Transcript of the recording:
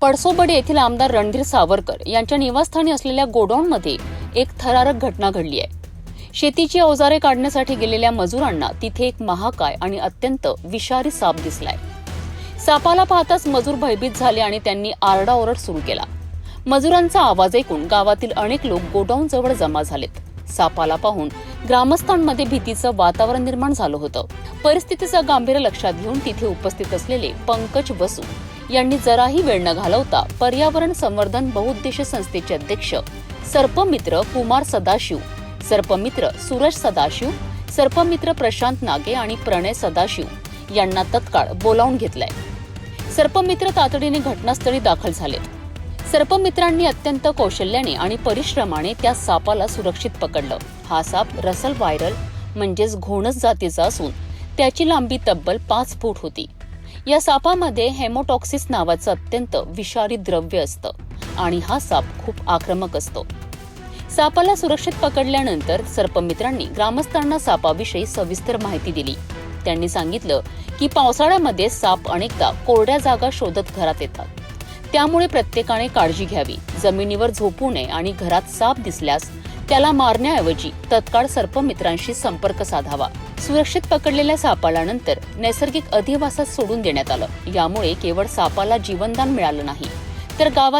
पडसोबडे येथील आमदार रणधीर सावरकर यांच्या निवासस्थानी असलेल्या गोडाऊनमध्ये एक थरारक घटना घडली आहे. शेतीची अवजारे काढण्यासाठी गेलेल्या मजुरांना तिथे एक महाकाय आणि अत्यंत विषारी साप दिसलाय. सापाला पाहताच मजूर भयभीत झाले आणि त्यांनी आरडाओरड सुरू केला. मजुरांचा आवाज ऐकून गावातील अनेक लोक गोडाऊन जवळ जमा झालेत. सापाला पाहून ग्रामस्थांमध्ये भीतीचं वातावरण निर्माण झालं होतं. परिस्थितीचं गांभीर्य लक्षात घेऊन तिथे उपस्थित असलेले पंकज बसू यांनी जराही वेळ न घालवता पर्यावरण संवर्धन बहुउद्देशीय संस्थेचे अध्यक्ष सर्पमित्र कुमार सदाशिव सर्पमित्र सूरज सदाशिव सर्पमित्र प्रशांत नागे आणि प्रणय सदाशिव यांना तत्काळ बोलावून घेतलंय. सर्पमित्र तातडीने घटनास्थळी दाखल झाले सर्पमित्रांनी अत्यंत कौशल्याने आणि परिश्रमाने त्या सापाला सुरक्षित पकडलं. हा साप रसल व्हायरल म्हणजेच घोणस जातीचा असून त्याची लांबी तब्बल पाच फूट होती. या सापामध्ये हेमोटॉक्सिस नावाचं अत्यंत विषारी द्रव्य असतं आणि हा साप खूप आक्रमक असतो. सापाला सुरक्षित पकडल्यानंतर सर्पमित्रांनी ग्रामस्थांना सापाविषयी सविस्तर माहिती दिली. त्यांनी सांगितलं की पावसाळ्यामध्ये साप अनेकदा कोरड्या जागा शोधत घरात येतात. त्यामुळे प्रत्येकाने काळजी घ्यावी. जमिनीवर झोपू नये आणि घरात साप दिसल्यास त्याला मारण्याऐवजी तत्काळ सर्पमित्रांशी संपर्क साधावा. सुरक्षित पकडलेल्या सापाला नंतर नैसर्गिक अधिवासात सोडून देण्यात आलं. यामुळे केवळ सापाला जीवनदान मिळालं नाही. तर गावात